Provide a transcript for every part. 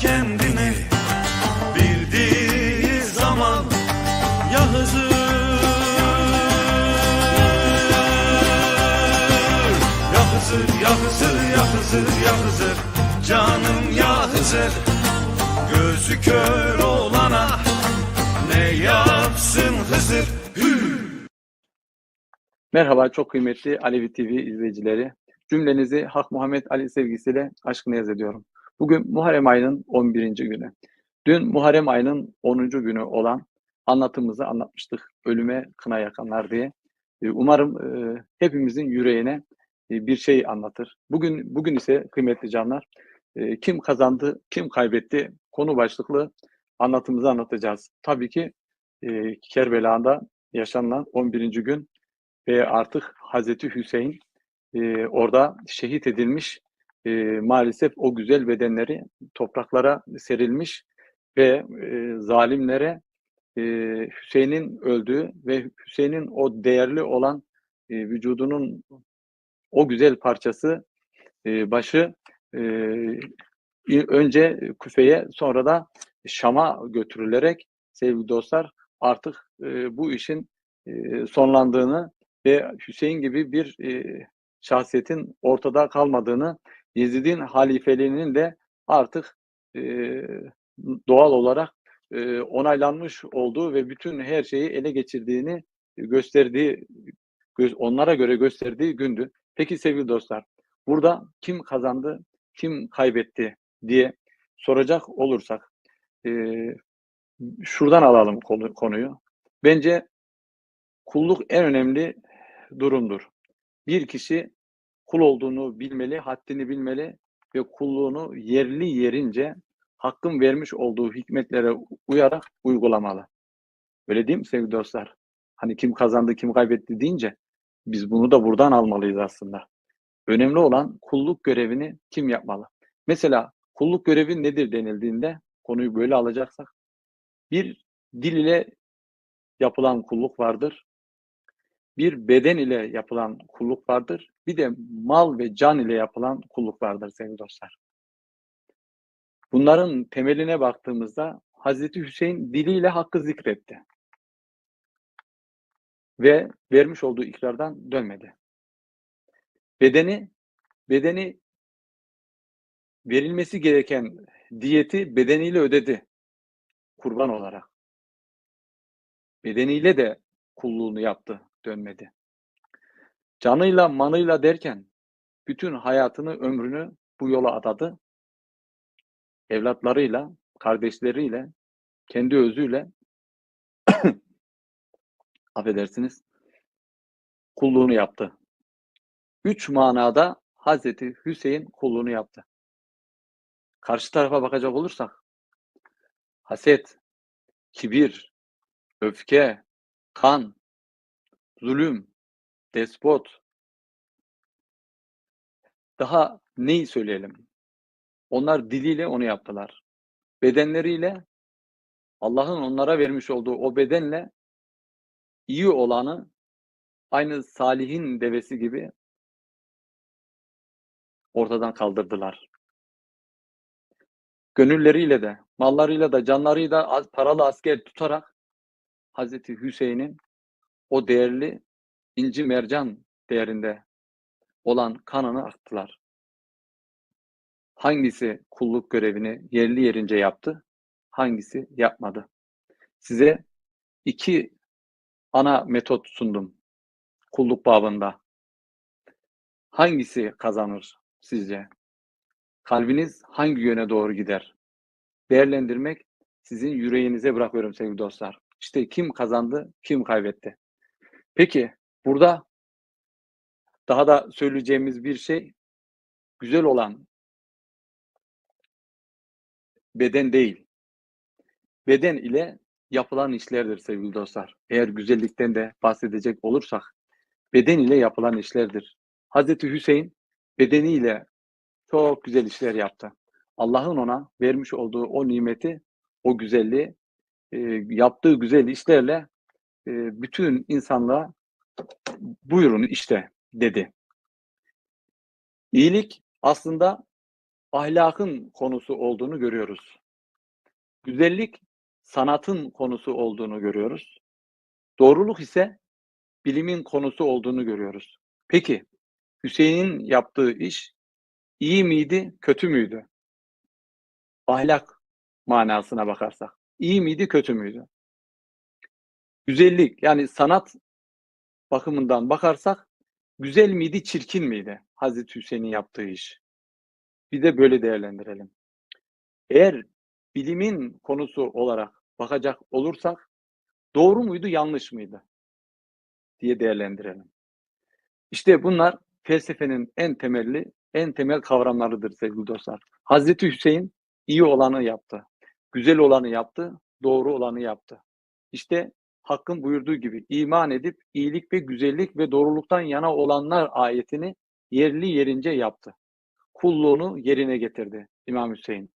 Kendini bildiği zaman Ya Hızır Ya Hızır, ya Hızır, ya Hızır, ya Hızır Canım ya Hızır Gözü kör olana Ne yapsın Hızır! Merhaba çok kıymetli Alevi TV izleyicileri. Cümlenizi Hak Muhammed Ali sevgisiyle aşkına yaz ediyorum. Bugün Muharrem ayının 11. günü. Dün Muharrem ayının 10. günü olan anlatımımızı anlatmıştık. Ölüme kına yakanlar diye. Ee, Umarım e, hepimizin yüreğine e, bir şey anlatır. Bugün bugün ise kıymetli canlar e, kim kazandı, kim kaybetti konu başlıklı anlatımızı anlatacağız. Tabii ki Kerbela'da yaşanılan 11. gün ve artık Hazreti Hüseyin orada şehit edilmiş. E, maalesef o güzel bedenleri topraklara serilmiş ve e, zalimlere e, Hüseyin'in öldüğü ve Hüseyin'in o değerli olan e, vücudunun o güzel parçası e, başı e, önce Küfe'ye sonra da Şam'a götürülerek sevgili dostlar artık e, bu işin e, sonlandığını ve Hüseyin gibi bir e, şahsiyetin ortada kalmadığını, Yezid'in halifeliğinin de artık e, doğal olarak e, onaylanmış olduğu ve bütün her şeyi ele geçirdiğini gösterdiği, gö- onlara göre gösterdiği gündü. Peki sevgili dostlar, burada kim kazandı, kim kaybetti diye soracak olursak, e, şuradan alalım konu- konuyu. Bence kulluk en önemli durumdur. Bir kişi kul olduğunu bilmeli, haddini bilmeli ve kulluğunu yerli yerince hakkın vermiş olduğu hikmetlere uyarak uygulamalı. Öyle değil mi sevgili dostlar? Hani kim kazandı, kim kaybetti deyince biz bunu da buradan almalıyız aslında. Önemli olan kulluk görevini kim yapmalı? Mesela kulluk görevi nedir denildiğinde konuyu böyle alacaksak bir dil ile yapılan kulluk vardır bir beden ile yapılan kulluk vardır. Bir de mal ve can ile yapılan kulluk vardır sevgili dostlar. Bunların temeline baktığımızda Hazreti Hüseyin diliyle hakkı zikretti. Ve vermiş olduğu ikrardan dönmedi. Bedeni bedeni verilmesi gereken diyeti bedeniyle ödedi kurban olarak. Bedeniyle de kulluğunu yaptı, dönmedi. Canıyla, manıyla derken bütün hayatını, ömrünü bu yola adadı. Evlatlarıyla, kardeşleriyle, kendi özüyle affedersiniz, kulluğunu yaptı. Üç manada Hazreti Hüseyin kulluğunu yaptı. Karşı tarafa bakacak olursak, haset, kibir, öfke, kan, zulüm, despot. Daha neyi söyleyelim? Onlar diliyle onu yaptılar. Bedenleriyle Allah'ın onlara vermiş olduğu o bedenle iyi olanı aynı Salih'in devesi gibi ortadan kaldırdılar. Gönülleriyle de, mallarıyla da, canlarıyla da paralı asker tutarak Hazreti Hüseyin'in o değerli inci mercan değerinde olan kanını aktılar. Hangisi kulluk görevini yerli yerince yaptı, hangisi yapmadı? Size iki ana metot sundum kulluk babında. Hangisi kazanır sizce? Kalbiniz hangi yöne doğru gider? Değerlendirmek sizin yüreğinize bırakıyorum sevgili dostlar. İşte kim kazandı, kim kaybetti. Peki burada daha da söyleyeceğimiz bir şey güzel olan beden değil. Beden ile yapılan işlerdir sevgili dostlar. Eğer güzellikten de bahsedecek olursak beden ile yapılan işlerdir. Hazreti Hüseyin bedeniyle çok güzel işler yaptı. Allah'ın ona vermiş olduğu o nimeti, o güzelliği, e, yaptığı güzel işlerle e, bütün insanlığa buyurun işte dedi. İyilik aslında ahlakın konusu olduğunu görüyoruz. Güzellik sanatın konusu olduğunu görüyoruz. Doğruluk ise bilimin konusu olduğunu görüyoruz. Peki Hüseyin'in yaptığı iş iyi miydi, kötü müydü? Ahlak manasına bakarsak. iyi miydi, kötü müydü? Güzellik yani sanat bakımından bakarsak güzel miydi, çirkin miydi Hazreti Hüseyin'in yaptığı iş? Bir de böyle değerlendirelim. Eğer bilimin konusu olarak bakacak olursak doğru muydu, yanlış mıydı diye değerlendirelim. İşte bunlar felsefenin en temelli, en temel kavramlarıdır sevgili dostlar. Hazreti Hüseyin iyi olanı yaptı, güzel olanı yaptı, doğru olanı yaptı. İşte Hakk'ın buyurduğu gibi iman edip iyilik ve güzellik ve doğruluktan yana olanlar ayetini yerli yerince yaptı. Kulluğunu yerine getirdi İmam Hüseyin.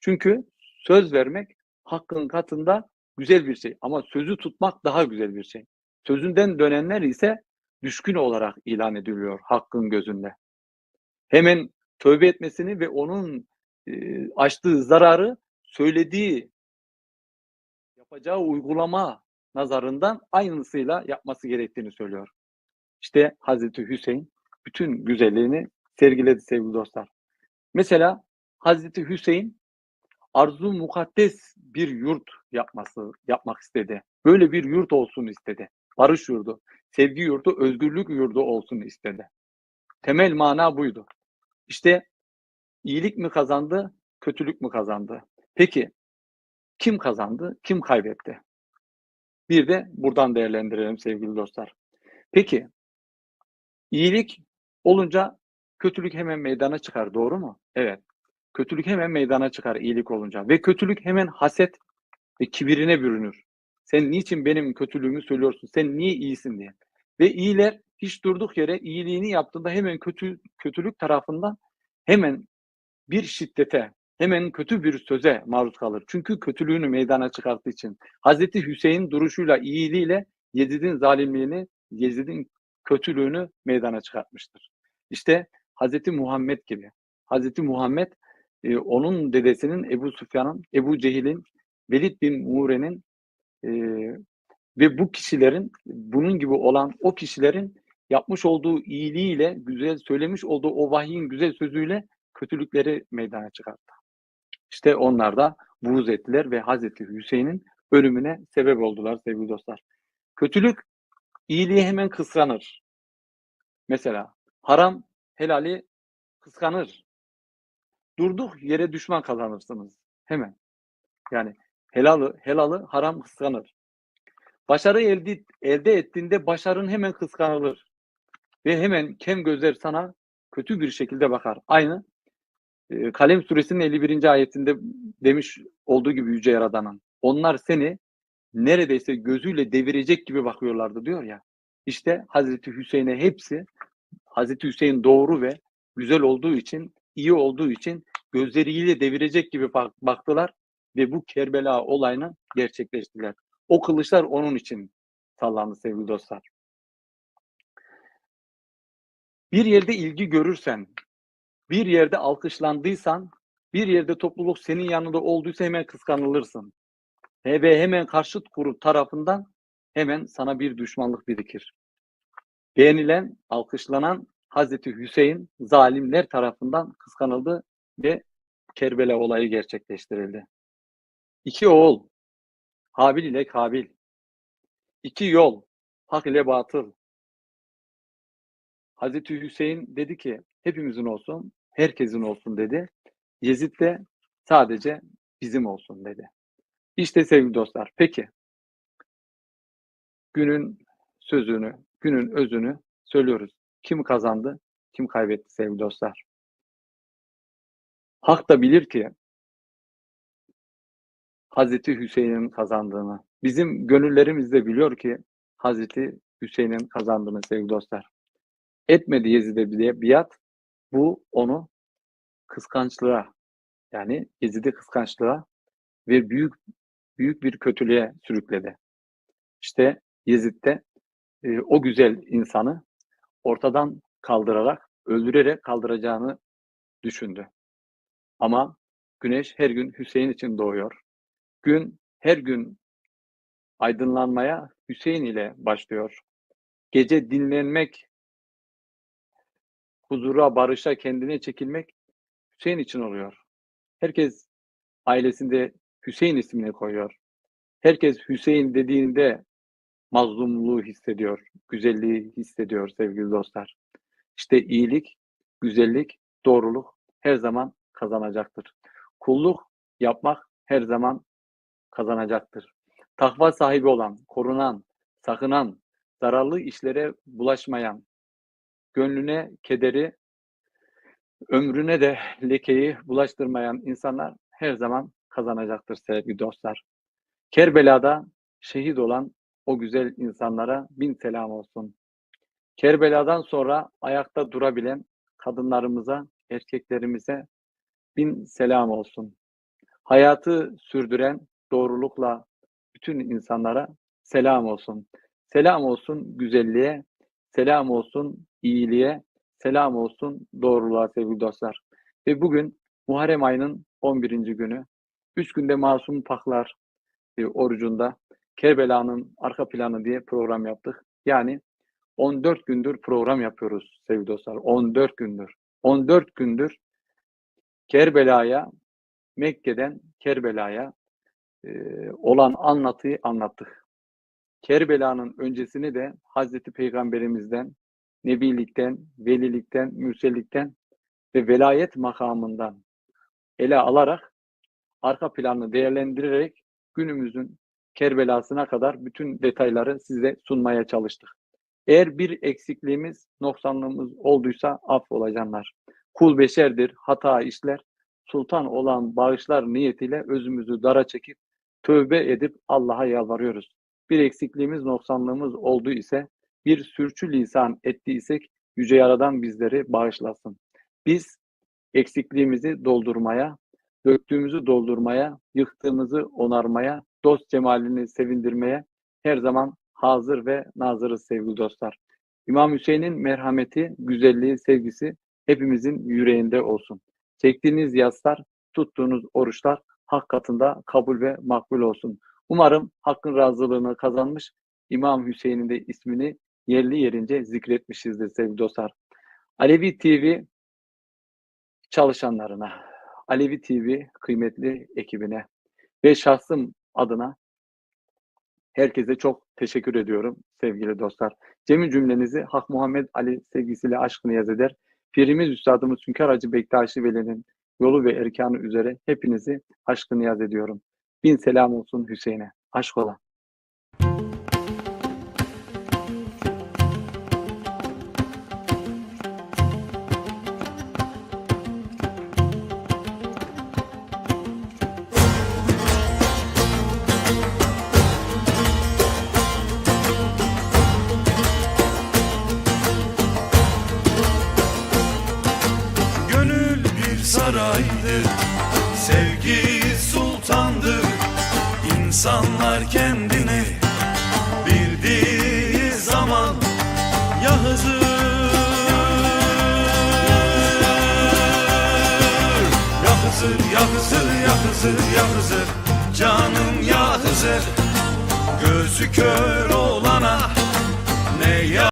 Çünkü söz vermek Hakk'ın katında güzel bir şey ama sözü tutmak daha güzel bir şey. Sözünden dönenler ise düşkün olarak ilan ediliyor Hakk'ın gözünde. Hemen tövbe etmesini ve onun e, açtığı zararı söylediği yapacağı uygulama nazarından aynısıyla yapması gerektiğini söylüyor. İşte Hazreti Hüseyin bütün güzelliğini sergiledi sevgili dostlar. Mesela Hazreti Hüseyin arzu mukaddes bir yurt yapması yapmak istedi. Böyle bir yurt olsun istedi. Barış yurdu, sevgi yurdu, özgürlük yurdu olsun istedi. Temel mana buydu. İşte iyilik mi kazandı, kötülük mü kazandı? Peki kim kazandı, kim kaybetti? Bir de buradan değerlendirelim sevgili dostlar. Peki iyilik olunca kötülük hemen meydana çıkar doğru mu? Evet. Kötülük hemen meydana çıkar iyilik olunca ve kötülük hemen haset ve kibirine bürünür. Sen niçin benim kötülüğümü söylüyorsun? Sen niye iyisin diye. Ve iyiler hiç durduk yere iyiliğini yaptığında hemen kötü kötülük tarafından hemen bir şiddete, hemen kötü bir söze maruz kalır. Çünkü kötülüğünü meydana çıkarttığı için. Hazreti Hüseyin duruşuyla, iyiliğiyle Yezid'in zalimliğini, Yezid'in kötülüğünü meydana çıkartmıştır. İşte Hazreti Muhammed gibi. Hazreti Muhammed e, onun dedesinin Ebu Süfyan'ın, Ebu Cehil'in, Velid bin Mure'nin e, ve bu kişilerin, bunun gibi olan o kişilerin yapmış olduğu iyiliğiyle, güzel söylemiş olduğu o vahyin güzel sözüyle kötülükleri meydana çıkarttı. İşte onlar da buğz ettiler ve Hazreti Hüseyin'in ölümüne sebep oldular sevgili dostlar. Kötülük iyiliği hemen kıskanır. Mesela haram helali kıskanır. Durduk yere düşman kazanırsınız. Hemen. Yani helalı, helalı haram kıskanır. Başarı elde, elde ettiğinde başarın hemen kıskanılır. Ve hemen kem gözler sana kötü bir şekilde bakar. Aynı e, Kalem suresinin 51. ayetinde demiş olduğu gibi Yüce Yaradan'ın. Onlar seni neredeyse gözüyle devirecek gibi bakıyorlardı diyor ya. İşte Hazreti Hüseyin'e hepsi Hazreti Hüseyin doğru ve güzel olduğu için, iyi olduğu için gözleriyle devirecek gibi baktılar ve bu Kerbela olayını gerçekleştiler. O kılıçlar onun için sallandı sevgili dostlar. Bir yerde ilgi görürsen, bir yerde alkışlandıysan, bir yerde topluluk senin yanında olduysa hemen kıskanılırsın. Ve hemen karşıt grup tarafından hemen sana bir düşmanlık birikir. Beğenilen, alkışlanan Hazreti Hüseyin zalimler tarafından kıskanıldı ve Kerbela olayı gerçekleştirildi. İki oğul, Habil ile Kabil. İki yol, hak ile batıl. Hazreti Hüseyin dedi ki hepimizin olsun, herkesin olsun dedi. Yezid de sadece bizim olsun dedi. İşte sevgili dostlar. Peki günün sözünü, günün özünü söylüyoruz. Kim kazandı, kim kaybetti sevgili dostlar? Hak da bilir ki Hazreti Hüseyin'in kazandığını. Bizim gönüllerimiz de biliyor ki Hazreti Hüseyin'in kazandığını sevgili dostlar. Etmedi Yezid'e bile biat. Bu onu kıskançlığa yani Yezid'i kıskançlığa ve büyük büyük bir kötülüğe sürükledi. İşte Yezid de e, o güzel insanı ortadan kaldırarak öldürerek kaldıracağını düşündü. Ama güneş her gün Hüseyin için doğuyor. Gün her gün aydınlanmaya Hüseyin ile başlıyor. Gece dinlenmek, huzura, barışa, kendine çekilmek Hüseyin için oluyor. Herkes ailesinde Hüseyin ismini koyuyor. Herkes Hüseyin dediğinde mazlumluğu hissediyor, güzelliği hissediyor sevgili dostlar. İşte iyilik, güzellik, doğruluk her zaman kazanacaktır. Kulluk yapmak her zaman kazanacaktır. Takva sahibi olan, korunan, sakınan, zararlı işlere bulaşmayan, gönlüne kederi, ömrüne de lekeyi bulaştırmayan insanlar her zaman kazanacaktır sevgili dostlar. Kerbela'da şehit olan o güzel insanlara bin selam olsun. Kerbela'dan sonra ayakta durabilen kadınlarımıza, erkeklerimize bin selam olsun. Hayatı sürdüren doğrulukla bütün insanlara selam olsun. Selam olsun güzelliğe, selam olsun iyiliğe, selam olsun doğruluğa sevgili dostlar. Ve bugün Muharrem ayının 11. günü. Üç günde Masum Paklar e, orucunda Kerbela'nın arka planı diye program yaptık. Yani 14 gündür program yapıyoruz sevgili dostlar. 14 gündür. 14 gündür Kerbela'ya, Mekke'den Kerbela'ya e, olan anlatıyı anlattık. Kerbela'nın öncesini de Hazreti Peygamberimizden, Nebilikten, Velilikten, Mürsellikten ve velayet makamından ele alarak arka planını değerlendirerek günümüzün Kerbela'sına kadar bütün detayları size sunmaya çalıştık. Eğer bir eksikliğimiz, noksanlığımız olduysa affola canlar. Kul beşerdir, hata işler. Sultan olan bağışlar niyetiyle özümüzü dara çekip tövbe edip Allah'a yalvarıyoruz. Bir eksikliğimiz, noksanlığımız oldu ise, bir sürçü lisan ettiysek Yüce Yaradan bizleri bağışlasın. Biz eksikliğimizi doldurmaya, döktüğümüzü doldurmaya, yıktığımızı onarmaya, dost cemalini sevindirmeye her zaman hazır ve nazırız sevgili dostlar. İmam Hüseyin'in merhameti, güzelliği, sevgisi hepimizin yüreğinde olsun. Çektiğiniz yaslar, tuttuğunuz oruçlar hak katında kabul ve makbul olsun. Umarım hakkın razılığını kazanmış, İmam Hüseyin'in de ismini yerli yerince zikretmişizdir sevgili dostlar. Alevi TV çalışanlarına, Alevi TV kıymetli ekibine ve şahsım adına herkese çok teşekkür ediyorum sevgili dostlar. Cemi cümlenizi Hak Muhammed Ali sevgisiyle aşk niyaz eder. Pirimiz Üstadımız Hünkar Hacı Bektaşi Veli'nin yolu ve erkanı üzere hepinizi aşkı niyaz ediyorum. Bin selam olsun Hüseyin'e. Aşk ola. Gönül bir saraydır Sevgi İnsanlar kendini bildiği zaman Ya Hızır? Ya Hızır, ya Hızır, ya Hızır, ya Hızır. Canım ya Hızır. Gözü kör olana ne ya